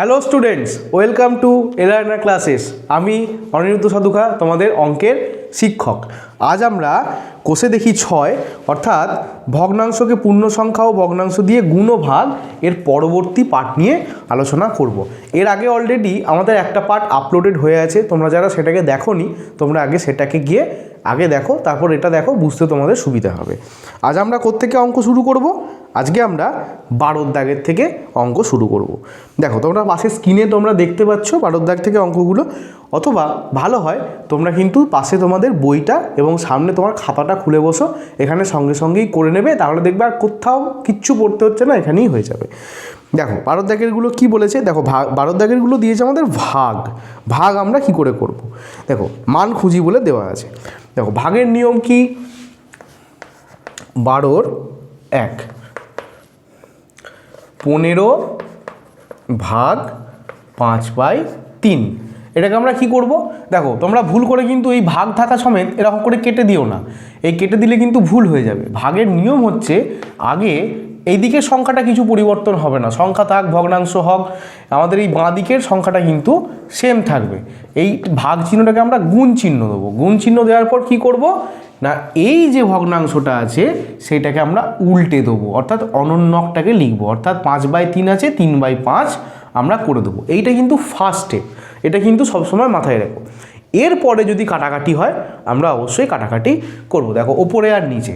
Hello students welcome to elearner classes আমি অনিরুদ্ধ সাধুখা, তোমাদের অঙ্কের শিক্ষক। আজ আমরা কোষে দেখি ছয়, অর্থাৎ ভগ্নাংশকে পূর্ণ সংখ্যা ও ভগ্নাংশ দিয়ে গুণ ও ভাগ এর পরবর্তী পাঠ নিয়ে আলোচনা করব। এর আগে অলরেডি আমাদের একটা পার্ট আপলোডেড হয়ে আছে। তোমরা যারা সেটাকে দেখোনি, তোমরা আগে সেটাকে গিয়ে আগে দেখো, তারপর এটা দেখো, বুঝতে তোমাদের সুবিধা হবে। আজ আমরা কোত্থেকে অঙ্ক শুরু করব? আজকে আমরা বারোর দাগের থেকে অঙ্ক শুরু করব। দেখো, তোমরা পাশে স্ক্রিনে তোমরা দেখতে পাচ্ছ বারোর দাগ থেকে অঙ্কগুলো। অথবা ভালো হয়, তোমরা কিন্তু পাশে তোমাদের বইটা এবং সামনে তোমার খাতাটা খুলে বসো। এখানে সঙ্গে সঙ্গেই করে নেবে, তাহলে দেখবে আর কোথাও কিচ্ছু পড়তে হচ্ছে না, এখানেই হয়ে যাবে। দেখো, বারোর দাগেরগুলো কী বলেছে? দেখো ভাগ বারোর দাগেরগুলো দিয়েছে আমাদের ভাগ। ভাগ আমরা কি করে করব? দেখো, মান খুঁজি বলে দেওয়া আছে। দেখো, ভাগের নিয়ম কি? বারোর এক। পনেরো ভাগ পাঁচ বাই তিন। এটাকে আমরা কি করব? দেখো, তোমরা ভুল করে কিন্তু এই ভাগ থাকা সমেত এরকম করে কেটে দিও না। এই কেটে দিলে কিন্তু ভুল হয়ে যাবে। ভাগের নিয়ম হচ্ছে, আগে এই দিকের সংখ্যাটা কিছু পরিবর্তন হবে না। সংখ্যা থাক, ভগ্নাংশ হোক, আমাদের এই বাঁ দিকের সংখ্যাটা কিন্তু সেম থাকবে। এই ভাগ চিহ্নটাকে আমরা গুণ চিহ্ন দেবো। গুণ চিহ্ন দেওয়ার পর কি করব? না, এই যে ভগ্নাংশটা আছে, সেটাকে আমরা উল্টে দেবো। অর্থাৎ অনন্যকটাকে লিখব। অর্থাৎ পাঁচ বাই তিন আছে, তিন বাই পাঁচ আমরা করে দেবো। এইটা কিন্তু ফার্স্ট এটা কিন্তু সবসময় মাথায় রাখো। এরপরে যদি কাটাকাটি হয়, আমরা অবশ্যই কাটাকাটি করব। দেখো, ওপরে আর নিচে।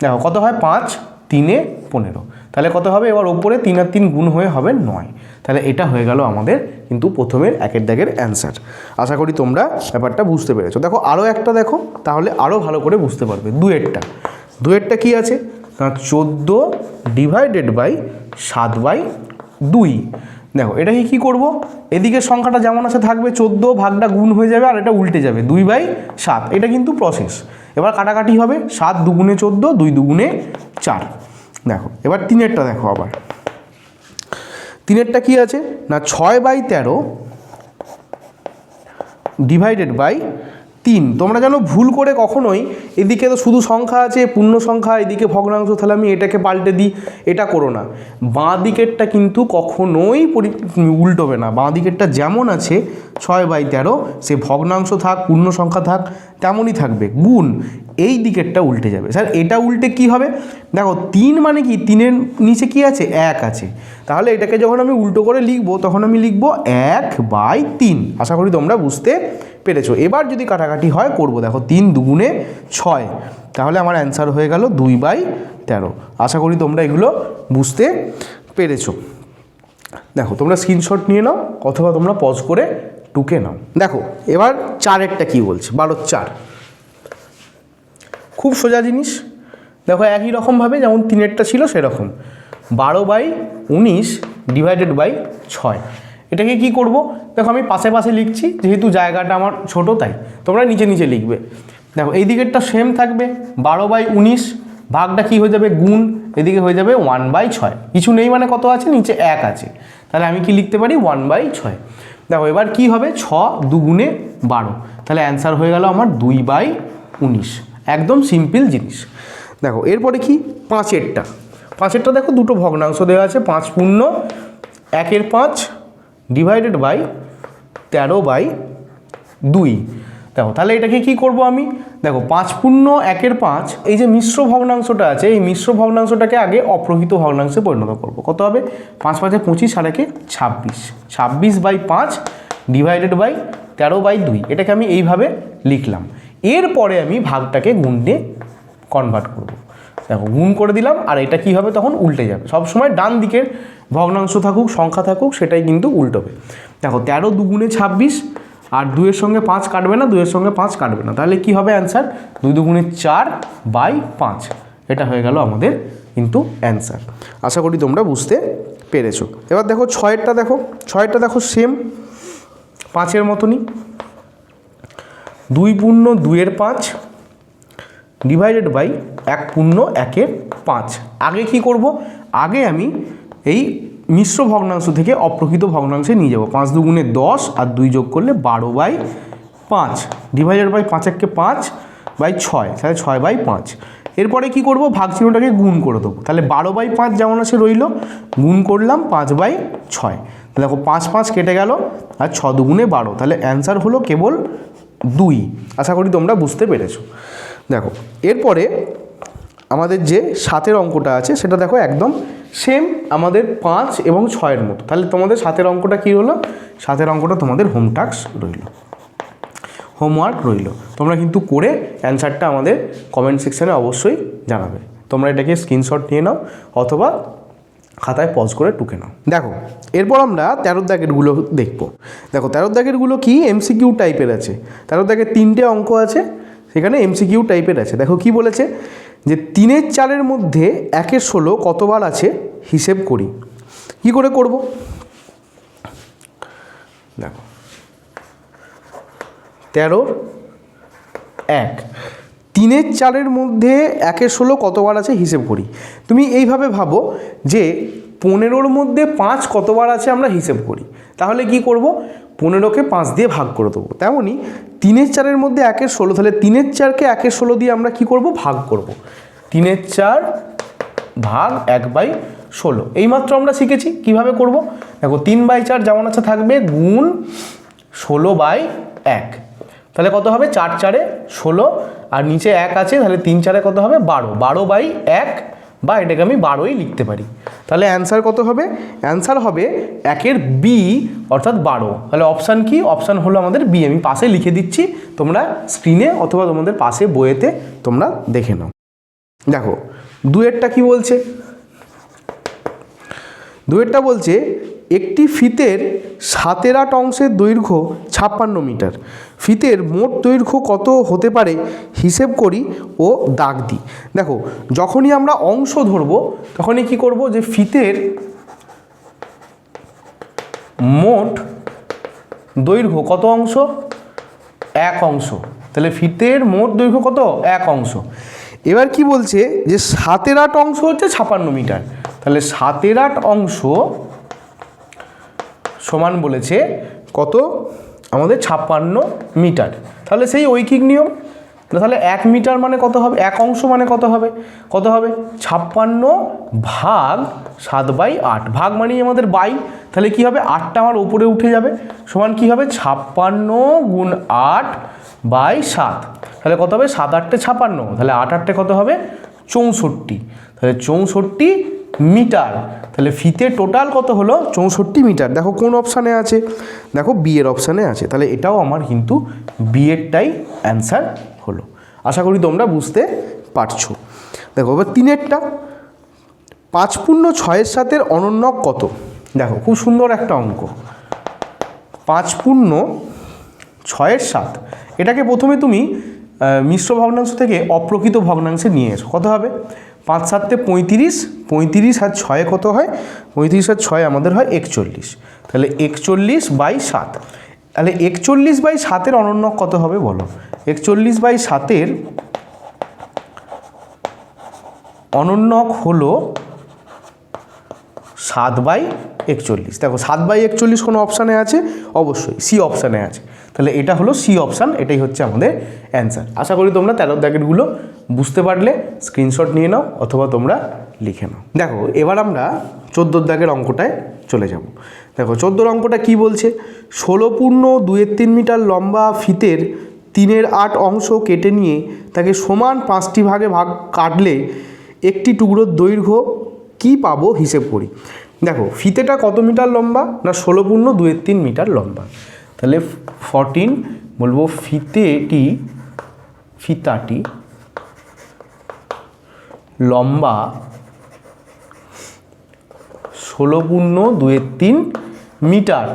দেখো, কত হয়? পাঁচ। তিনে পনেরো। তাহলে কত হবে? এবার ওপরে তিন আর তিন গুণ হয়ে হবে নয়। তাহলে এটা হয়ে গেল আমাদের কিন্তু প্রথমের একের দাগের অ্যান্সার আশা করি তোমরা ব্যাপারটা বুঝতে পেরেছ। দেখো আরও একটা দেখো, তাহলে আরও ভালো করে বুঝতে পারবে। দুয়েরটা। দুয়েরটা কি আছে? না চোদ্দ ডিভাইডেড বাই সাত বাই দুই। দেখো, এটাকে কী করব? এদিকে সংখ্যাটা যেমন আছে, থাকবে চোদ্দ ভাগটা গুণ হয়ে যাবে আর এটা উল্টে যাবে। দুই বাই সাত। এটা কিন্তু প্রসেস এবার কাটাকাটি হবে সাত দুগুণে চোদ্দ, দুই দুগুণে চার। দেখো, এবার তিনেরটা দেখো আবার। তিনেরটা কি আছে? না, ছয় বাই তেরো ডিভাইডেড বাই তিন। তোমরা যেন ভুল করে কখনোই এদিকে তো শুধু সংখ্যা আছে, পূর্ণ সংখ্যা, এদিকে ভগ্নাংশ তাহলে আমি এটাকে পাল্টে দিই, এটা করো না। বাঁ দিকেরটা কিন্তু কখনোই উল্টোবে না। বাঁ দিকেরটা যেমন আছে, ছয় বাই তেরো, সে ভগ্নাংশ থাক, পূর্ণ সংখ্যা থাক, তেমনই থাকবে। গুণ এই দিকেরটা উল্টে যাবে। স্যার, এটা উল্টে কি হবে? দেখো, তিন মানে কি? তিনের নিচে কি আছে? এক আছে। তাহলে এটাকে যখন আমি উল্টো করে লিখব, তখন আমি লিখব এক বাই তিন। আশা করি তোমরা বুঝতে পেরেছ। এবার যদি কাটাকাটি হয়, করব। দেখো, তিন দুগুণে ছয়। তাহলে আমার অ্যান্সার হয়ে গেল দুই বাই তেরো। আশা করি তোমরা এগুলো বুঝতে পেরেছ। দেখো, তোমরা স্ক্রিনশট নিয়ে নাও, অথবা তোমরা পজ করে টুকে নাও। দেখো, এবার চারেরটা কি বলছে? বারোর চার। খুব সোজা জিনিস। দেখো একই রকমভাবে যেমন তিনেরটা ছিল সেরকম। বারো বাই উনিশ ডিভাইডেড বাই ছয়। এটাকে কি করব? দেখো আমি পাশে পাশে লিখছি, যেহেতু জায়গাটা আমার ছোট তাই। তোমরা নিচে নিচে লিখবে। দেখো এই দিকেরটা সেম থাকবে। বারো বাই উনিশ, ভাগটা কি হয়ে যাবে? গুণ। এদিকে হয়ে যাবে ওয়ান বাই ছয়। কিছু নেই মানে কত আছে? নিচে এক আছে। তাহলে আমি কি লিখতে পারি? ওয়ান বাই ছয়। দেখো এবার কি হবে? ছ দুগুণে বারো। তাহলে অ্যান্সার হয়ে গেল আমার দুই বাই উনিশ। একদম সিম্পল জিনিস। দেখো, এরপরে কি? পাঁচেরটা। পাঁচেরটা দেখো, দুটো ভগ্নাংশ দেওয়া আছে, পাঁচ পূর্ণ, একের পাঁচ ডিভাইডেড বাই তেরো বাই দুই। দেখো, তাহলে এটাকে কি করব আমি? দেখো, পাঁচ পূর্ণ, একের পাঁচ, এই যে মিশ্র ভগ্নাংশটা আছে, এই মিশ্র ভগ্নাংশটাকে আগে অপ্রকৃত ভগ্নাংশে পরিণত করব। কত হবে? পাঁচ পাঁচে পঁচিশ আর একে ছাব্বিশ। ছাব্বিশ বাই পাঁচ ডিভাইডেড বাই তেরো বাই দুই। এটাকে আমি এইভাবে লিখলাম। এরপরে আমি ভাগটাকে গুণে কনভার্ট করব। দেখো, গুণ করে দিলাম, আর এটা কি হবে? তখন উল্টে যাবে। সবসময় ডান দিকের ভগ্নাংশ থাকুক, সংখ্যা থাকুক, সেটাই কিন্তু উল্টোবে দেখো, তেরো দুগুণে ছাব্বিশ, আর দুইয়ের সঙ্গে পাঁচ কাটবে না, দুইয়ের সঙ্গে পাঁচ কাটবে না। তাহলে কি হবে অ্যান্সার দুই দুগুণে চার বাই পাঁচ। এটা হয়ে গেল আমাদের কিন্তু অ্যান্সার আশা করি তোমরা বুঝতে পেরেছ। এবার দেখো, ছয়েরটা দেখো। ছয়েরটা দেখো সেম পাঁচের মতনই। দুই পূর্ণ দুইয়ের পাঁচ ডিভাইডেড বাই এক পূর্ণ একের পাঁচ। আগে কি করব? আগে আমি এই মিশ্র ভগ্নাংশ থেকে অপ্রকৃত ভগ্নাংশে নিয়ে যাব। পাঁচ দুগুণে দশ আর দুই যোগ করলে বারো বাই পাঁচ। ডিভাইডেড বাই পাঁচ এককে পাঁচ বাই ছয়, তাহলে ছয় বাই পাঁচ। এরপরে কি করব? ভাগ চিহ্নটাকে গুণ করে দেবো। তাহলে বারো বাই পাঁচ যেমন আছে রইল, গুণ করলাম পাঁচ বাই ছয়। তাহলে দেখো পাঁচ পাঁচ কেটে গেল আর ছ দুগুণে বারো। তাহলে অ্যান্সার হলো কেবল দুই। আশা করি তোমরা বুঝতে পেরেছ। দেখো, এরপরে আমাদের যে সাতের অঙ্কটা আছে, সেটা দেখো একদম সেম আমাদের পাঁচ এবং ছয়ের মতো। তাহলে তোমাদের সাতের অঙ্কটা কী হলো? সাতের অঙ্কটা তোমাদের হোম টাস্ক রইল। হোমওয়ার্ক রইল। তোমরা কিন্তু করে অ্যান্সারটা আমাদের কমেন্ট সেকশানে অবশ্যই জানাবে। তোমরা এটাকে স্ক্রিনশট নিয়ে নাও, অথবা খাতায় পজ করে টুকে নাও। দেখো, এরপর আমরা তেরো দাগেরগুলো দেখব। দেখো, তেরো দাগেরগুলো কি? এমসিকিউ টাইপের আছে। তেরো দাগের তিনটে অঙ্ক আছে, সেখানে এমসিকিউ টাইপের আছে। দেখো কি বলেছে? যে তিনের চারের মধ্যে একের ষোলো কতবার আছে? হিসেব করি। কি করে করব? দেখো, তেরো, এক। তিনের চারের মধ্যে একের ষোলো কতবার আছে হিসেব করি। তুমি এইভাবে ভাবো যে পনেরোর মধ্যে পাঁচ কতবার আছে আমরা হিসেব করি। তাহলে কি করব? পনেরোকে পাঁচ দিয়ে ভাগ করে দেবো। তেমনই তিনের চারের মধ্যে একের ষোলো, তাহলে তিনের চারকে একের ষোলো দিয়ে আমরা কি করব? ভাগ করব। তিনের চার ভাগ এক বাই ষোলো। এইমাত্র আমরা শিখেছি কীভাবে করব। দেখো, তিন বাই চার যেমন আছে থাকবে, গুণ ষোলো বাই এক। তাহলে কত হবে? চার চারে ষোলো। আর নিচে এক আছে, তাহলে তিন চারে কত হবে? বারো। বারো বাই এক বা এটাকে আমি বারোই লিখতে পারি। তাহলে অ্যান্সার কত হবে? অ্যান্সার হবে একের বি অর্থাৎ বারো। তাহলে অপশান কি? অপশান হলো আমাদের বি আমি পাশে লিখে দিচ্ছি। তোমরা স্ক্রিনে অথবা তোমাদের পাশে বইয়েতে তোমরা দেখে নাও। দেখো, দুয়েরটা কি বলছে? দুয়েরটা বলছে একটি ফিতের সাতের আট অংশের দৈর্ঘ্য ছাপ্পান্ন মিটার। ফিতের মোট দৈর্ঘ্য কত হতে পারে হিসেব করি ও দাগ দিই। দেখো, যখনই আমরা অংশ ধরবো, তখনই কি করব যে ফিতের মোট দৈর্ঘ্য কত অংশ? এক অংশ। তাহলে ফিতের মোট দৈর্ঘ্য কত? এক অংশ। এবার কি বলছে যে সাতের আট অংশ হচ্ছে ছাপান্ন মিটার। তাহলে সাতের আট অংশ সমান বলেছে কত? আমাদের ছাপ্পান্ন মিটার। তাহলে সেই ঐকিক নিয়ম? তাহলে এক মিটার মানে কত হবে? এক অংশ মানে কত হবে? কত হবে? ছাপ্পান্ন ভাগ সাত বাই আট। ভাগ মানেই আমাদের বাই। তাহলে কি হবে? আটটা আমার উপরে উঠে যাবে। সমান কি হবে? ছাপ্পান্ন গুণ আট বাই সাত। তাহলে কত হবে? সাত আটটে ছাপ্পান্ন। তাহলে আট আটটে কত হবে? চৌষট্টি। তাহলে চৌষট্টি মিটার। তাহলে ফিতে টোটাল কত হলো? চৌষট্টি মিটার। দেখো কোন অপশানে আছে? দেখো বি এর অপশানে আছে। তাহলে এটাও আমার কিন্তু বি এরটাই অ্যান্সার হলো। আশা করি তোমরা বুঝতে পারছ। দেখো, এবার তিনেরটা। পাঁচ পূর্ণ ছয়ের সাথের অনন্যক কত? দেখো, খুব সুন্দর একটা অঙ্ক। পাঁচ পূর্ণ ছয়ের সাত। এটাকে প্রথমে তুমি মিশ্র ভগ্নাংশ থেকে অপ্রকৃত ভগ্নাংশে নিয়ে এসো। কত হবে? পাঁচ সাতে পঁয়ত্রিশ পঁয়ত্রিশ আর ছয়ে কত হয়? পঁয়ত্রিশ আর ছয় আমাদের হয় একচল্লিশ। তাহলে একচল্লিশ বাই সাত। তাহলে একচল্লিশ বাই সাতের অনন্য কত হবে বলো? একচল্লিশ বাই সাতের অনন্যক হলো সাত বাই একচল্লিশ। দেখো, সাত বাই একচল্লিশ কোনো অপশানে আছে? অবশ্যই সি অপশানে আছে। তাহলে এটা হলো সি অপশান এটাই হচ্ছে আমাদের অ্যান্সার আশা করি তোমরা তেরো ব্যাকেটগুলো বুঝতে পারলে স্ক্রিনশট নিয়ে নাও, অথবা তোমরা লিখে নাও। দেখো, এবার আমরা চোদ্দোর দাগের অঙ্কটায় চলে যাব। দেখো চোদ্দোর অঙ্কটা কি বলছে? ষোলো পূর্ণ দুয়ের তিন মিটার লম্বা ফিতের তিনের আট অংশ কেটে নিয়ে তাকে সমান পাঁচটি ভাগে ভাগ কাটলে একটি টুকরোর দৈর্ঘ্য কি পাবো হিসেব করি? দেখো, ফিতেটা কত মিটার লম্বা না ষোলো পূর্ণ দুয়ের তিন মিটার লম্বা? তাহলে ফরটিন বলব ফিতেটি, ফিতাটি লম্বা ষোলো পূর্ণ দুয়ের তিন মিটার।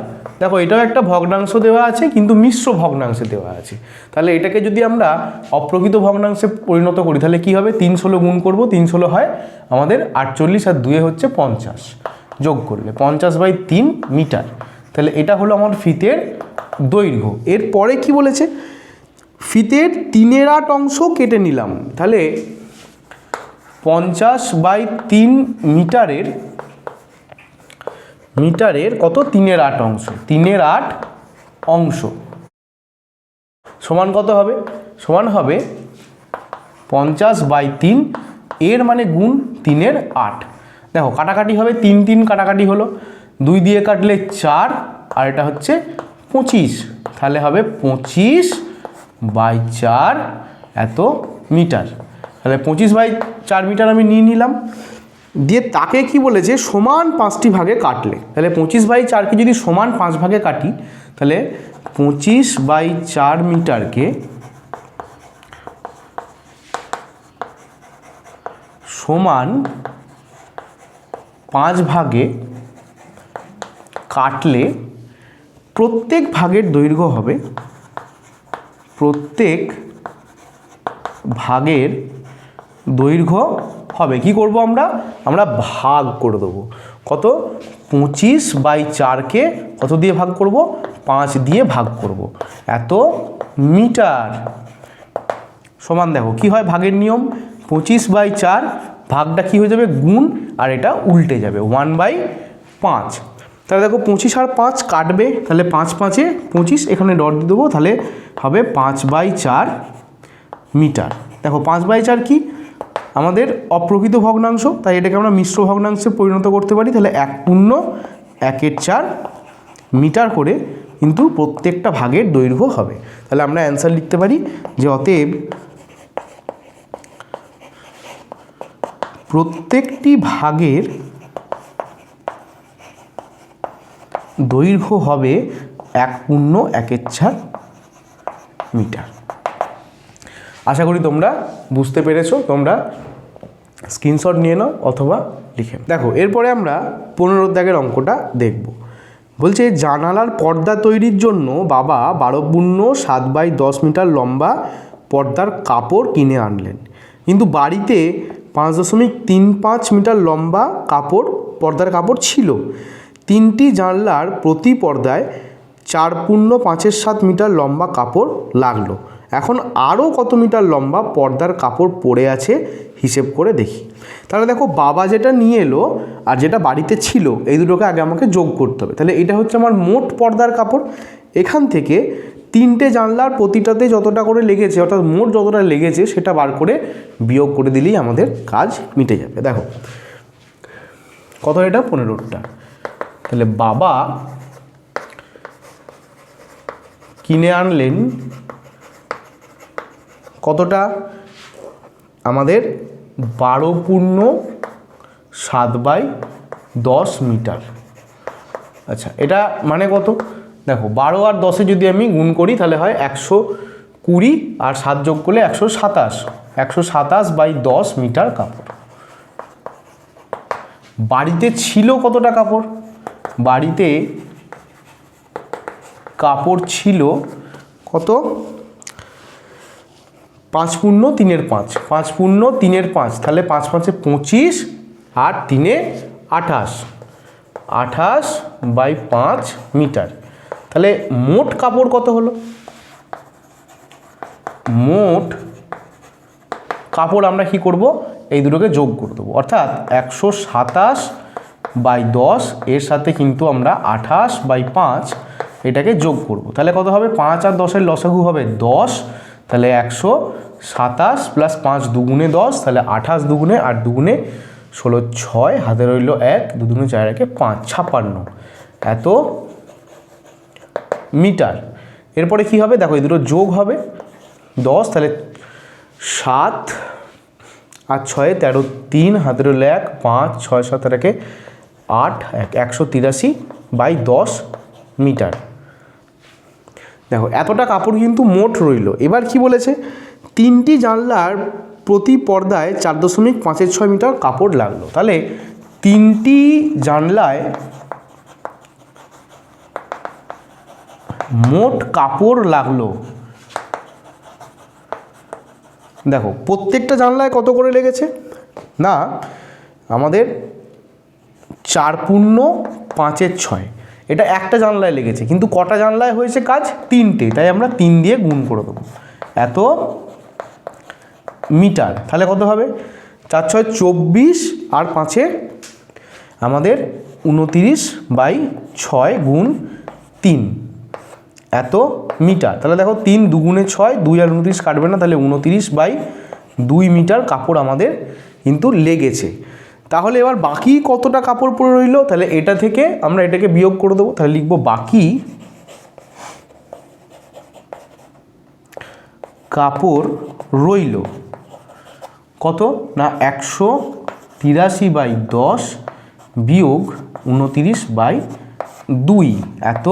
দেখো, এটাও একটা ভগ্নাংশ দেওয়া আছে, কিন্তু মিশ্র ভগ্নাংশে দেওয়া আছে। তাহলে এটাকে যদি আমরা অপ্রকৃত ভগ্নাংশে পরিণত করি, তাহলে কি হবে? তিন ষোলো গুণ করব, তিন ষোলো হয় আমাদের আটচল্লিশ আর দুয়ে হচ্ছে পঞ্চাশ। যোগ করলে পঞ্চাশ বাই তিন মিটার। তাহলে এটা হলো আমার ফিতের দৈর্ঘ্য। এরপরে কি বলেছে? ফিতের তিনের আট অংশ কেটে নিলাম। তাহলে পঞ্চাশ বাই তিন মিটারের মিটারের কত? তিনের আট অংশ। তিনের আট অংশ। সমান কত হবে? সমান হবে পঞ্চাশ বাই তিন, এর মানে গুণ তিনের আট। দেখো, কাটাকাটি হবে তিন তিন কাটাকাটি হলো। দুই দিয়ে কাটলে চার, আর এটা হচ্ছে পঁচিশ। তাহলে হবে পঁচিশ বাই চার এত মিটার। তাহলে পঁচিশ বাই চার মিটার আমি নিয়ে নিলাম। দিয়ে তাকে কি বলেছে সমান পাঁচটি ভাগে কাটলে। তাহলে পঁচিশ বাই চারকে যদি সমান পাঁচ ভাগে কাটি, তাহলে পঁচিশ বাই চার মিটারকে সমান পাঁচ ভাগে কাটলে প্রত্যেক ভাগের দৈর্ঘ্য হবে প্রত্যেক ভাগের দৈর্ঘ্য হবে। কি করব আমরা? আমরা ভাগ করে দেবো। কত? পঁচিশ বাই চারকে কত দিয়ে ভাগ করব? পাঁচ দিয়ে ভাগ করব। এত মিটার। সমান দেখো, কি হয় ভাগের নিয়ম? পঁচিশ বাই চার, ভাগটা কি হয়ে যাবে? গুণ, আর এটা উল্টে যাবে। ওয়ান বাই পাঁচ। তাহলে দেখো, পঁচিশ আর পাঁচ কাটবে। তাহলে পাঁচ পাঁচে পঁচিশ, এখানে ডট দিয়ে দেবো। তাহলে হবে পাঁচ বাই চার মিটার। দেখো, পাঁচ বাই চার কি? আমাদের অপ্রকৃত ভগ্নাংশ, তাই এটাকে আমরা মিশ্র ভগ্নাংশে পরিণত করতে পারি। তাহলে এক পূর্ণ, একের চার মিটার করে কিন্তু প্রত্যেকটা ভাগের দৈর্ঘ্য হবে। তাহলে আমরা অ্যান্সার লিখতে পারি যে অতএব প্রত্যেকটি ভাগের দৈর্ঘ্য হবে এক পূর্ণ, একের চার মিটার। আশা করি তোমরা বুঝতে পেরেছ, তোমরা স্ক্রিনশট নিয়ে নাও অথবা লিখে দেখো, এরপরে আমরা পনেরো দাগের অঙ্কটা দেখব। বলছে, জানালার পর্দা তৈরির জন্য বাবা বারো পূর্ণ সাত বাই দশ মিটার লম্বা পর্দার কাপড় কিনে আনলেন। কিন্তু বাড়িতে পাঁচ দশমিক তিন পাঁচ মিটার লম্বা কাপড়, পর্দার কাপড় ছিল। তিনটি জানলার প্রতি পর্দায় চার পূর্ণ পাঁচের সাত মিটার লম্বা কাপড় লাগল। এখন আরও কত মিটার লম্বা পর্দার কাপড় পড়ে আছে, হিসেব করে দেখি। তাহলে দেখো, বাবা যেটা নিয়ে এলো আর যেটা বাড়িতে ছিল, এই দুটোকে আগে আমাকে যোগ করতে হবে। তাহলে এটা হচ্ছে আমার মোট পর্দার কাপড়। এখান থেকে তিনটে জানলার প্রতিটাতে যতটা করে লেগেছে, অর্থাৎ মোট যতটা লেগেছে, সেটা বার করে বিয়োগ করে দিলেই আমাদের কাজ মিটে যাবে। দেখো, কত এটা? পনেরোটা। তাহলে বাবা কিনে আনলেন কতটা? আমাদের বারো পূর্ণ সাত বাই দশ মিটার। আচ্ছা এটা মানে কত? দেখো, বারো আর দশে যদি আমি গুণ করি, তাহলে হয় একশো কুড়ি আর সাত যোগ করলে একশো সাতাশ। একশো সাতাশ বাই দশ মিটার কাপড়। বাড়িতে ছিল কতটা কাপড়? বাড়িতে কাপড় ছিল কত? পাঁচ পূর্ণ তিনের পাঁচ। পাঁচ পূর্ণ তিনের পাঁচ। তাহলে পাঁচ পাঁচে পঁচিশ আর তিনে আঠাশ। আঠাশ বাই পাঁচ মিটার। তাহলে মোট কাপড় কত হলো? মোট কাপড় আমরা কি করব? এই দুটোকে যোগ করে দেবো। অর্থাৎ একশো সাতাশ বাই দশ, এর সাথে কিন্তু আমরা আঠাশ বাই পাঁচ এটাকে যোগ করব। তাহলে কত হবে? পাঁচ আর দশের লসাগু হবে দশ। তাহলে একশো সাতাশ প্লাস পাঁচ দুগুণে দশ, তাহলে আঠাশ দুগুণে আট দুগুণে ষোলো ছয়, হাতে রইল এক দুগুণে চার একে পাঁচ ছাপ্পান্ন এত মিটার। এরপরে কি হবে? দেখো, এই দুটো যোগ হবে। দশ, তাহলে সাত, আর ছয়ে, তেরো, তিন হাতের হলো এক, পাঁচ, ছয়, সাত আর একে আট, এক, একশো তিরাশি বাই দশ মিটার। দেখো, এতটা কাপড় কিন্তু মোট রইল। এবার কি বলেছে? তিনটি জানলার প্রতি পর্দায় চার দশমিক পাঁচের ছয় মিটার কাপড় লাগল। তাহলে তিনটি জানলায় মোট কাপড় লাগল। দেখো, প্রত্যেকটা জানলায় কত করে লেগেছে? না, আমাদের চার পূর্ণ পাঁচের ছয়। এটা একটা জানলায় লেগেছে, কিন্তু কটা জানলায় হয়েছে কাজ? তিনটে, তাই আমরা তিন দিয়ে গুণ করে দেবো। এত মিটার, তাহলে কত হবে? চার ছয় চব্বিশ আর পাঁচে আমাদের উনতিরিশ বাই ছয় গুণ তিন। এত মিটার, তাহলে দেখো তিন দুগুণে ছয়, দুই আর উনত্রিশ কাটবে না, তাহলে উনতিরিশ বাই দুই মিটার কাপড় আমাদের কিন্তু লেগেছে। তাহলে এবার বাকি কতটা কাপড় পরে রইল, তাহলে এটা থেকে আমরা এটাকে বিয়োগ করে দেবো। তাহলে লিখব বাকি কাপড় রইল কত? না, একশো তিরাশি বাই দশ বিয়োগ উনতিরিশ বাই দুই। এত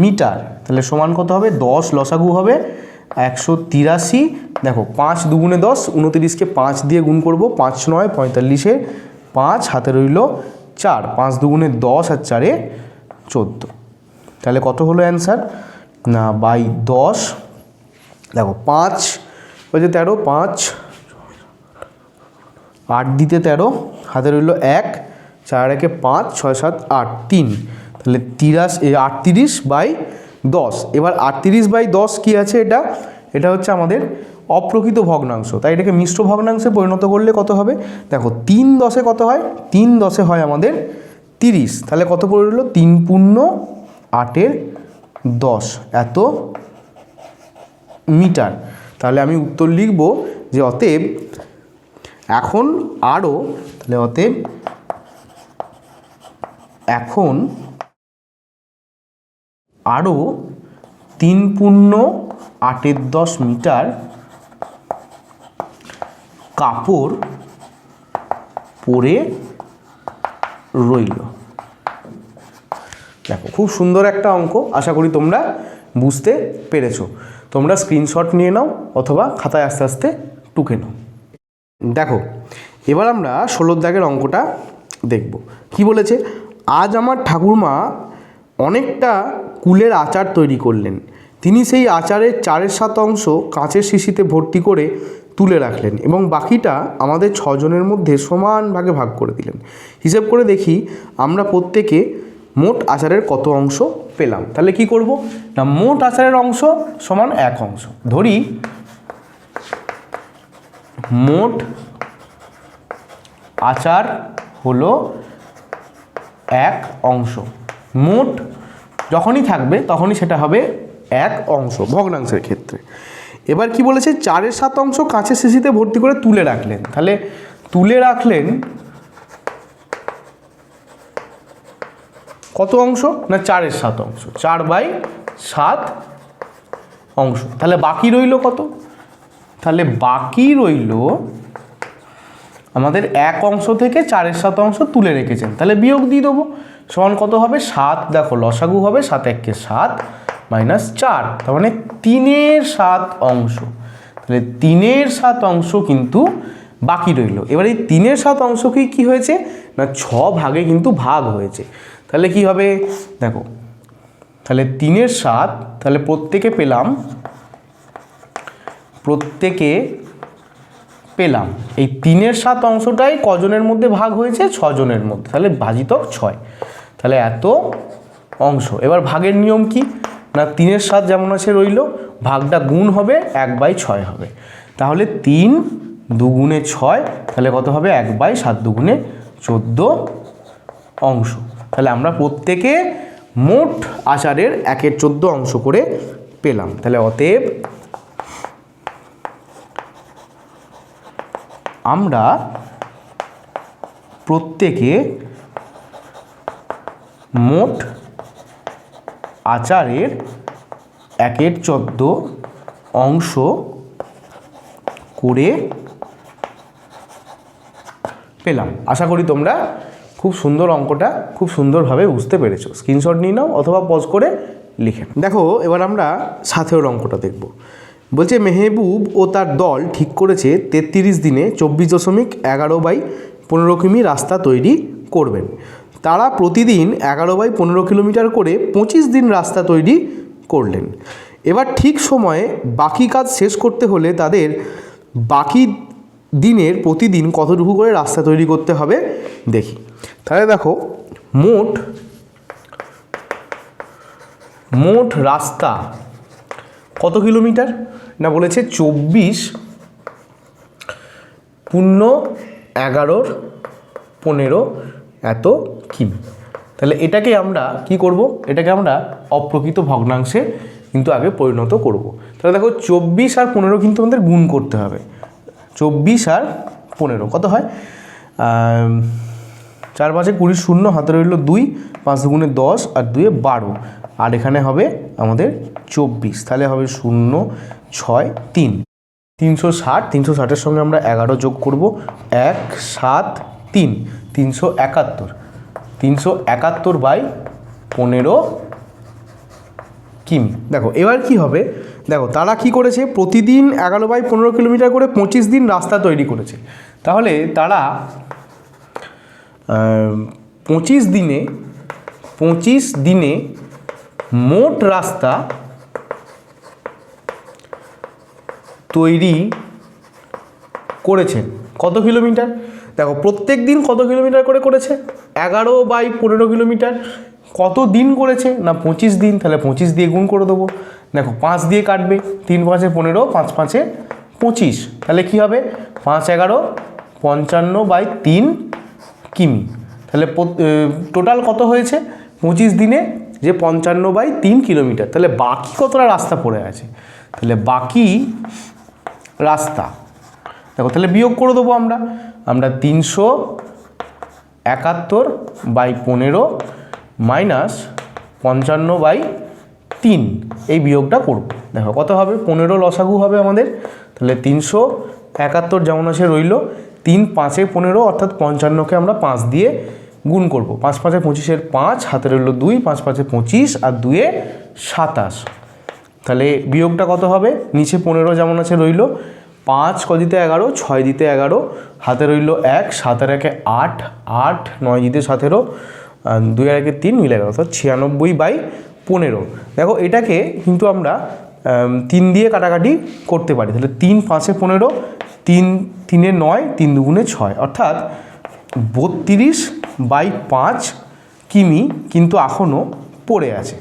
মিটার। তাহলে সমান কত হবে? দশ লসাগু হবে। একশো তিরাশি দেখো, পাঁচ দুগুণে দশ, উনতিরিশকে পাঁচ দিয়ে গুণ করব, পাঁচ নয়, পঁয়তাল্লিশে পাঁচ, হাতে রইল চার, পাঁচ দুগুণে দশ আর চারে চোদ্দ। তাহলে কত হলো অ্যান্সার? না, বাই দশ। দেখো, পাঁচ হচ্ছে তেরো, পাঁচ আট দিতে তেরো, হাতে রইল এক, চার একে পাঁচ, ছয়, সাত, আট, তিন। তাহলে তিরাশ আটত্রিশ বাই দশ। এবার আটত্রিশ বাই দশ কী আছে এটা? এটা হচ্ছে আমাদের অপ্রকৃত ভগ্নাংশ। তাই এটাকে মিশ্র ভগ্নাংশে পরিণত করলে কত হবে? দেখো, তিন দশে কত হয়? তিন দশে হয় আমাদের তিরিশ। তাহলে কত পড়ে রইল? তিন পূর্ণ আটের দশ। এত মিটার। তাহলে আমি উত্তর লিখব যে অতএব এখন আরও, তাহলে অতএব এখন আরও তিন পূর্ণ আটের দশ মিটার কাপড় পরে রইল। দেখো, খুব সুন্দর একটা অঙ্ক, আশা করি তোমরা বুঝতে পেরেছ। তোমরা স্ক্রিনশট নিয়ে নাও অথবা খাতায় আস্তে আস্তে টুকে নাও। দেখো, এবার আমরা ষোলোর দাগের অঙ্কটা দেখব। কি বলেছে? আজ আমার ঠাকুরমা অনেকটা কুলের আচার তৈরি করলেন। তিনি সেই আচারের চারের সাত অংশ কাঁচের শিশিতে ভর্তি করে তুলে রাখলেন এবং বাকিটা আমাদের ছজনের মধ্যে সমান ভাগে ভাগ করে দিলেন। হিসেব করে দেখি আমরা প্রত্যেকে মোট আচারের কত অংশ পেলাম। তাহলে কি করব? না, মোট আচারের অংশ সমান এক অংশ। ধরি, মোট আচার হলো এক অংশ। মোট যখনই থাকবে তখনই সেটা হবে এক অংশ ভগ্নাংশের ক্ষেত্রে। এবার কি বলেছে? চারের সাত অংশ কাঁচের শিশিতে ভর্তি করে তুলে রাখলেন। তাহলে তুলে রাখলেন কত অংশ? না, চারের সাত অংশ। চার বাই সাত অংশ। তাহলে বাকি রইল কত? তাহলে বাকি রইল আমাদের এক অংশ থেকে চারের সাত অংশ তুলে রেখেছেন। তাহলে বিয়োগ দিয়ে দেবো। সমান কত হবে? সাত। দেখো, লসাগু হবে সাত এককে সাত। মাইনাস চার, তার মানে তিনের সাত অংশ। তাহলে তিনের সাত অংশ কিন্তু বাকি রইল। এবার এই তিনের সাত অংশকে কি হয়েছে? না, ছ ভাগে কিন্তু ভাগ হয়েছে। তাহলে কি হবে? দেখো, তাহলে তিনের সাত, তাহলে প্রত্যেকে পেলাম প্রত্যেকে পেলাম। এই তিনের সাত অংশটাই কজনের মধ্যে ভাগ হয়েছে? ছজনের মধ্যে। তাহলে ভাজিতক ছয়। তাহলে এত অংশ। এবার ভাগের নিয়ম কি? না তিনের সাত যেমন আছে রইল, ভাগটা গুণ হবে এক বাই ছয় হবে। তাহলে তিন দুগুণে ছয়, তাহলে কত হবে? এক বাই সাত দুগুণে চোদ্দ অংশ। তাহলে আমরা প্রত্যেকে মোট আচারের একের চোদ্দ অংশ করে পেলাম। তাহলে অতএব আমরা প্রত্যেকে মোট আচারের একের চোদ্দ অংশ করে পেলাম। আশা করি তোমরা খুব সুন্দর অঙ্কটা খুব সুন্দরভাবে বুঝতে পেরেছ। স্ক্রিনশট নিয়ে নাও অথবা পজ করে লিখে। দেখো, এবার আমরা সাথের অঙ্কটা দেখব। বলছে, মেহবুব ও তার দল ঠিক করেছে তেত্রিশ দিনে চব্বিশ দশমিক এগারো বাই পনেরো কিমি রাস্তা তৈরি করবেন। তারা প্রতিদিন এগারো বাই পনেরো কিলোমিটার করে পঁচিশ দিন রাস্তা তৈরি করলেন। এবার ঠিক সময়ে বাকি কাজ শেষ করতে হলে তাদের বাকি দিনের প্রতিদিন কতটুকু করে রাস্তা তৈরি করতে হবে দেখি। তাহলে দেখো, মোট মোট রাস্তা কত কিলোমিটার? না বলেছে চব্বিশ পূর্ণ এগারোর পনেরো এত কিমি তাহলে এটাকে আমরা কি করব? এটাকে আমরা অপ্রকৃত ভগ্নাংশে কিন্তু আগে পরিণত করব। তাহলে দেখো চব্বিশ আর পনেরো কিন্তু আমাদের গুণ করতে হবে। চব্বিশ আর পনেরো, কত হয়? চার পাঁচে কুড়ি শূন্য, হাতে রইল দুই, পাঁচ গুণে দশ আর দুয়ে বারো। আর এখানে হবে আমাদের চব্বিশ, তাহলে হবে শূন্য, ছয়, তিন। তিনশো ষাট, তিনশো ষাটের সঙ্গে আমরা এগারো যোগ করব, এক, সাত তিন, তিনশো একাত্তর। তিনশো একাত্তর বাই পনেরো কিমি। দেখো, এবার কি হবে? দেখো, তারা কি করেছে? প্রতিদিন এগারো বাই পনেরো কিলোমিটার করে পঁচিশ দিন রাস্তা তৈরি করেছে। তাহলে তারা পঁচিশ দিনে পঁচিশ দিনে মোট রাস্তা তৈরি করেছেন। কত কিলোমিটার? দেখো, প্রত্যেক দিন কত কিলোমিটার করে করেছে? এগারো বাই পনেরো কিলোমিটার। কত দিন করেছে? না, পঁচিশ দিন। তাহলে পঁচিশ দিয়ে গুণ করে দেবো। দেখো, পাঁচ দিয়ে কাটবে। তিন পাঁচে পনেরো, পাঁচ পাঁচে পঁচিশ। তাহলে কি হবে? পাঁচ এগারো, পঞ্চান্ন বাই তিন কিমি। তাহলে টোটাল কত হয়েছে? পঁচিশ দিনে যে পঞ্চান্ন বাই তিন কিলোমিটার। তাহলে বাকি কতটা রাস্তা পড়ে আছে? তাহলে বাকি রাস্তা দেখো, তাহলে বিয়োগ করে দেবো আমরা। আমরা তিনশো একাত্তর বাই পনেরো মাইনাস পঞ্চান্ন বাই তিন, এই বিয়োগটা করব। দেখো, কত হবে? পনেরো লসাগু হবে আমাদের। তাহলে তিনশো একাত্তর যেমন আছে রইল, তিন পাঁচে পনেরো, অর্থাৎ পঞ্চান্নকে আমরা পাঁচ দিয়ে গুণ করব। পাঁচ পাঁচে পঁচিশের পাঁচ হাতে রইল দুই, পাঁচ পাঁচে পঁচিশ, আর দুয়ে সাতাশ। তাহলে বিয়োগটা কত হবে? নিচে পনেরো যেমন আছে রইল পাঁচ ক দিতে এগারো, ছয় দিতে এগারো, হাতে রইল এক সাতের একে আট আট, নয় দিতে সতেরো দুই আর একে তিন মিলে গেল, অর্থাৎ ছিয়ানব্বই বাই পনেরো। দেখো, এটাকে কিন্তু আমরা তিন দিয়ে কাটাকাটি করতে পারি। তাহলে তিন পাঁচে পনেরো, তিন, তিনে নয়, তিন দুগুণে ছয়। অর্থাৎ বত্রিশ বাই পাঁচ কিমি কিন্তু এখনও পড়ে আছে।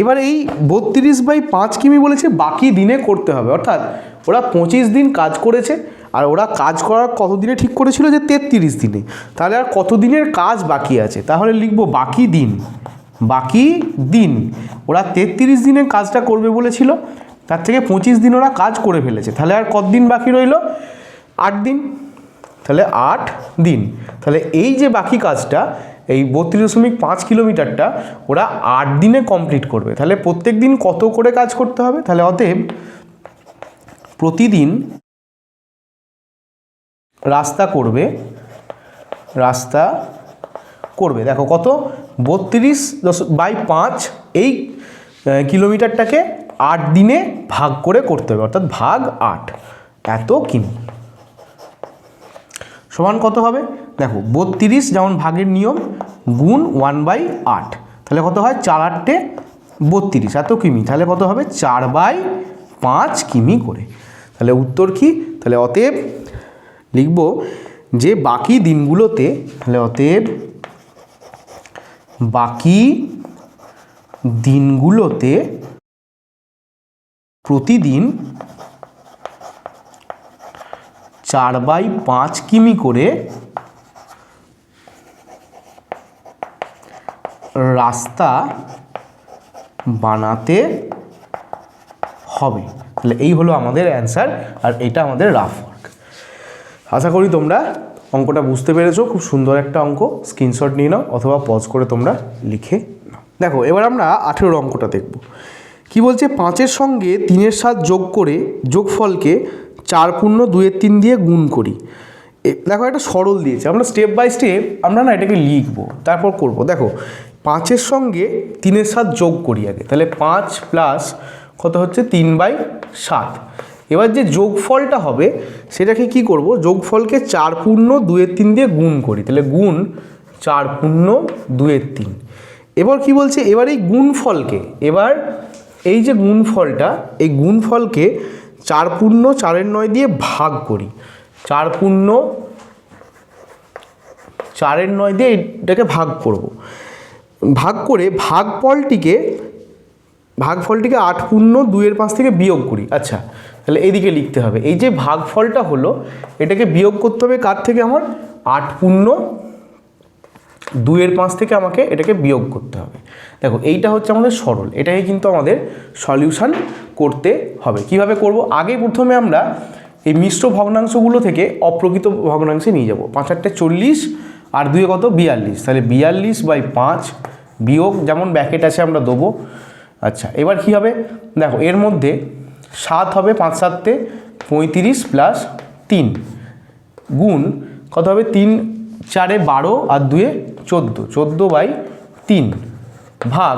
এবার এই বত্রিশ বাই পাঁচ কিমি বলেছে, বাকি দিনে করতে হবে। অর্থাৎ ওরা পঁচিশ দিন কাজ করেছে, আর ওরা কাজ করার কত দিনে ঠিক করেছিল যে তেত্রিশ দিনে? তাহলে আর কত দিনের কাজ বাকি আছে? তাহলে লিখব বাকি দিন বাকি দিন। ওরা তেত্রিশ দিনে কাজটা করবে বলেছিল, তার থেকে পঁচিশ দিন ওরা কাজ করে ফেলেছে। তাহলে আর কত দিন বাকি রইল? আট দিন। তাহলে আট দিন। তাহলে এই যে বাকি কাজটা এই বত্রিশ দশমিক পাঁচ কিলোমিটারটা ওরা আট দিনে কমপ্লিট করবে। তাহলে প্রত্যেক দিন কত করে কাজ করতে হবে? তাহলে অতএব প্রতিদিন রাস্তা করবে রাস্তা করবে। দেখো কত? বত্রিশ দশ বাই পাঁচ এই কিলোমিটারটাকে আট দিনে ভাগ করে করতে হবে, অর্থাৎ ভাগ আট। এত কিমি। সমান কত হবে? দেখো, বত্রিশ যেমন ভাগের নিয়ম, গুণ ওয়ান বাই আট। তাহলে কত হয়? চার আটটে বত্রিশ। এত কিমি। তাহলে কত হবে? চার বাই পাঁচ কিমি করে। তাহলে উত্তর কি? তাহলে অতএব লিখব যে বাকি দিনগুলোতে, তাহলে অতএব বাকি দিনগুলোতে প্রতিদিন চার বাই পাঁচ কিমি করে রাস্তা বানাতে হবে। তাহলে এই হলো আমাদের অ্যান্সার আর এটা আমাদের রাফ ওয়ার্ক আশা করি তোমরা অঙ্কটা বুঝতে পেরেছ, খুব সুন্দর একটা অঙ্ক। স্ক্রিনশট নিয়ে নাও অথবা পজ করে তোমরা লিখে নাও। দেখো, এবার আমরা আঠেরোর অঙ্কটা দেখব। কি বলছে? পাঁচের সঙ্গে তিনের সাত যোগ করে যোগফলকে চার পূর্ণ দুয়ের তিন দিয়ে গুণ করি। দেখো, একটা সরল দিয়েছে। আমরা স্টেপ বাই স্টেপ আমরা না এটাকে লিখব, তারপর করব। দেখো পাঁচের সঙ্গে তিনের সাত যোগ করি আগে তাহলে পাঁচ প্লাস কত হচ্ছে? তিন বাই সাত। এবার যে যোগফলটা হবে, সেটাকে কি করব? যোগফলকে চার পূর্ণ দুয়ের তিন দিয়ে গুণ করি। তাহলে গুণ চার পূর্ণ দুয়ের তিন। এবার কি বলছে? এবার এই গুণফলকে, এবার এই যে গুণফলটা, এই গুণফলকে চার পূর্ণ চারের নয় দিয়ে ভাগ করি। চার পূর্ণ চারের নয় দিয়ে এটাকে ভাগ করব। ভাগ করে ভাগফলটিকে ভাগফলটিকে আট পূর্ণ দুইয়ের পাঁচ থেকে বিয়োগ করি। আচ্ছা তাহলে এদিকে লিখতে হবে। এই যে ভাগফলটা হলো, এটাকে বিয়োগ করতে হবে কার থেকে আমার? আট পূর্ণ দুইয়ের পাঁচ থেকে আমাকে এটাকে বিয়োগ করতে হবে। দেখো, এইটা হচ্ছে আমাদের সরল। এটাকে কিন্তু আমাদের সলিউশন করতে হবে। কীভাবে করব? আগে প্রথমে আমরা এই মিশ্র ভগ্নাংশগুলো থেকে অপ্রকৃত ভগ্নাংশে নিয়ে যাব। পাঁচ আটটা চল্লিশ আর দুয়ে কত? বিয়াল্লিশ। তাহলে বিয়াল্লিশ বাই পাঁচ বিয়োগ যেমন ব্যাকেট আছে আমরা দেবো। আচ্ছা এবার কি হবে? দেখো, এর মধ্যে সাত হবে পাঁচ সাততে পঁয়ত্রিশ প্লাস তিন। গুণ কত হবে? তিন চারে বারো আর দুয়ে চোদ্দ। চোদ্দ বাই তিন ভাগ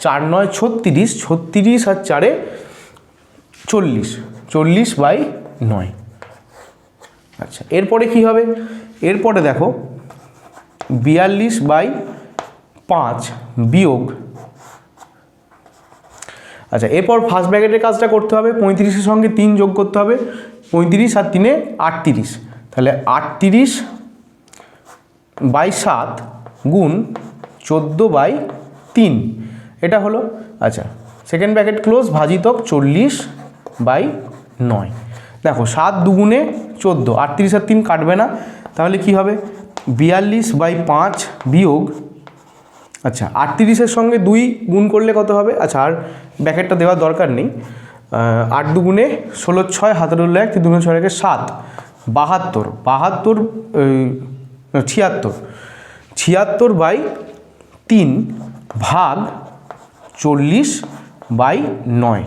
চার নয় ছত্রিশ ছত্রিশ আর চারে চল্লিশ। চল্লিশ বাই নয়। আচ্ছা এরপরে কি হবে? এরপরে দেখো বিয়াল্লিশ বাই পাঁচ বিয়োগ। আচ্ছা এরপর ফার্স্ট ব্র্যাকেটের কাজটা করতে হবে, পঁয়ত্রিশের সঙ্গে তিন যোগ করতে হবে, পঁয়ত্রিশ আর তিনে আটত্রিশ। তাহলে আটত্রিশ বাই সাত গুণ চোদ্দ বাই তিন। এটা হলো আচ্ছা সেকেন্ড ব্র্যাকেট ক্লোজ ভাজিতক চল্লিশ বাই নয়। দেখো, সাত দুগুণে চোদ্দ, আটত্রিশ আর তিন কাটবে না। তাহলে কি হবে? বিয়াল্লিশ বাই পাঁচ বিয়োগ আচ্ছা আটত্রিশের সঙ্গে দুই গুণ করলে কত হবে? আচ্ছা আর ব্যাকেটটা দেওয়ার দরকার নেই। আট দুগুণে ষোলো ছয়, হাতের উল্লে এক দুগুণে ছয় একে সাত। বাহাত্তর বাহাত্তর ছিয়াত্তর। ছিয়াত্তর বাই তিন ভাগ চল্লিশ বাই নয়।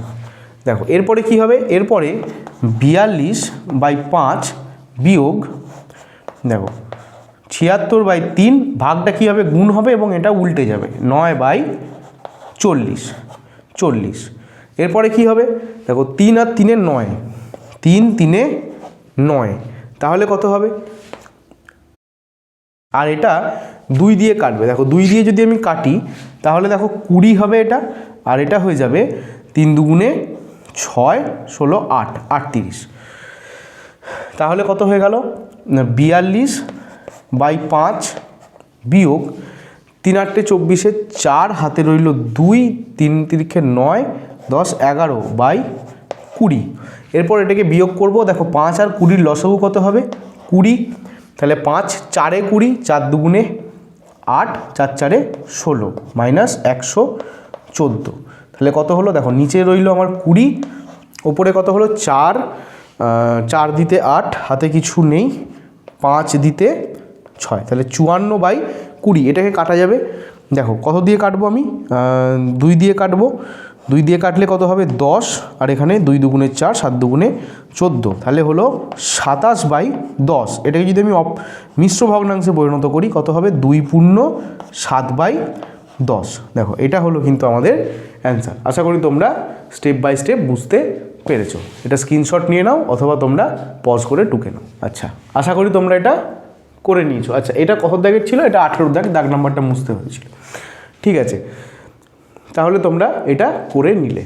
দেখো, এরপরে কি হবে? এরপরে বিয়াল্লিশ বাই পাঁচ বিয়োগ, দেখো ছিয়াত্তর বাই তিন ভাগটা কী হবে গুণ হবে এবং এটা উল্টে যাবে? নয় বাই চল্লিশ চল্লিশ। এরপরে কি হবে? দেখো, তিন আর তিনে নয়। তিন তিনে নয়। তাহলে কত হবে? আর এটা দুই দিয়ে কাটবে। দেখো, দুই দিয়ে যদি আমি কাটি, তাহলে দেখো কুড়ি হবে এটা, আর এটা হয়ে যাবে তিন দুগুণে ছয়, ষোলো, আট, আটত্রিশ। তাহলে কত হয়ে গেল? বিয়াল্লিশ বাই পাঁচ বিয়োগ তিন আটটে চব্বিশে চার হাতে রইল দুই, তিন তিরিখে নয়, দশ এগারো বাই কুড়ি। এরপর এটাকে বিয়োগ করব, দেখো পাঁচ আর কুড়ির লসাগু কত হবে? কুড়ি। তাহলে পাঁচ চারে কুড়ি, চার দুগুণে আট, চার চারে ষোলো, মাইনাস একশো চোদ্দ। তাহলে কত হলো? দেখো নিচে রইল আমার কুড়ি, ওপরে কত হলো? চার চার দিতে আট, হাতে কিছু নেই, পাঁচ দিতে ছয়। তাহলে চুয়ান্ন বাই কুড়ি, এটাকে কাটা যাবে। দেখো, কত দিয়ে কাটবো আমি? দুই দিয়ে কাটবো। দুই দিয়ে কাটলে কত হবে? দশ। আর এখানে দুই দুগুণে চার, সাত দুগুণে চোদ্দ। তাহলে হলো সাতাশ বাই দশ। এটাকে যদি আমি অপ- মিশ্র ভগ্নাংশে পরিণত করি, কত হবে? দুই পূর্ণ সাত বাই দশ। দেখো, এটা হলো কিন্তু আমাদের অ্যান্সার। আশা করি তোমরা স্টেপ বাই স্টেপ বুঝতে পেরেছ। এটা স্ক্রিনশট নিয়ে নাও, অথবা তোমরা পজ করে টুকে নাও। আচ্ছা আশা করি তোমরা এটা করে নিয়েছো। আচ্ছা এটা কত দাগের ছিল? এটা আঠেরো দাগ দাগ নাম্বারটা মুছতে হয়েছিল। ঠিক আছে। তাহলে তোমরা এটা করে নিলে।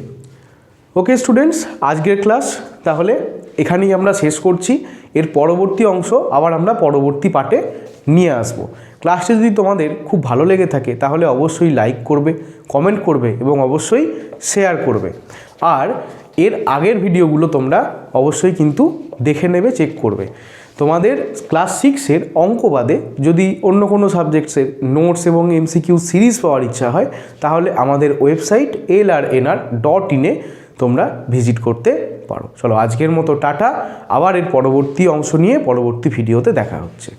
ওকে স্টুডেন্টস আজকের ক্লাস তাহলে এখানেই আমরা শেষ করছি। এর পরবর্তী অংশ আবার আমরা পরবর্তী পার্টে নিয়ে আসব। ক্লাসটি যদি তোমাদের খুব ভালো লেগে থাকে, তাহলে অবশ্যই লাইক করবে কমেন্ট করবে এবং অবশ্যই শেয়ার করবে। আর এর আগের ভিডিওগুলো তোমরা অবশ্যই কিন্তু দেখে নেবে চেক করবে। তোমাদের ক্লাস সিক্সের অঙ্ক বাদে যদি অন্য কোনো সাবজেক্টসের নোটস এবং এমসিকিউ সিরিজ পাওয়ার ইচ্ছা হয়, তাহলে আমাদের website L R NR dot ইনে তোমরা ভিজিট করতে পারো। চলো আজকের মতো টাটা। আবার এর পরবর্তী অংশ নিয়ে পরবর্তী ভিডিওতে দেখা হচ্ছে।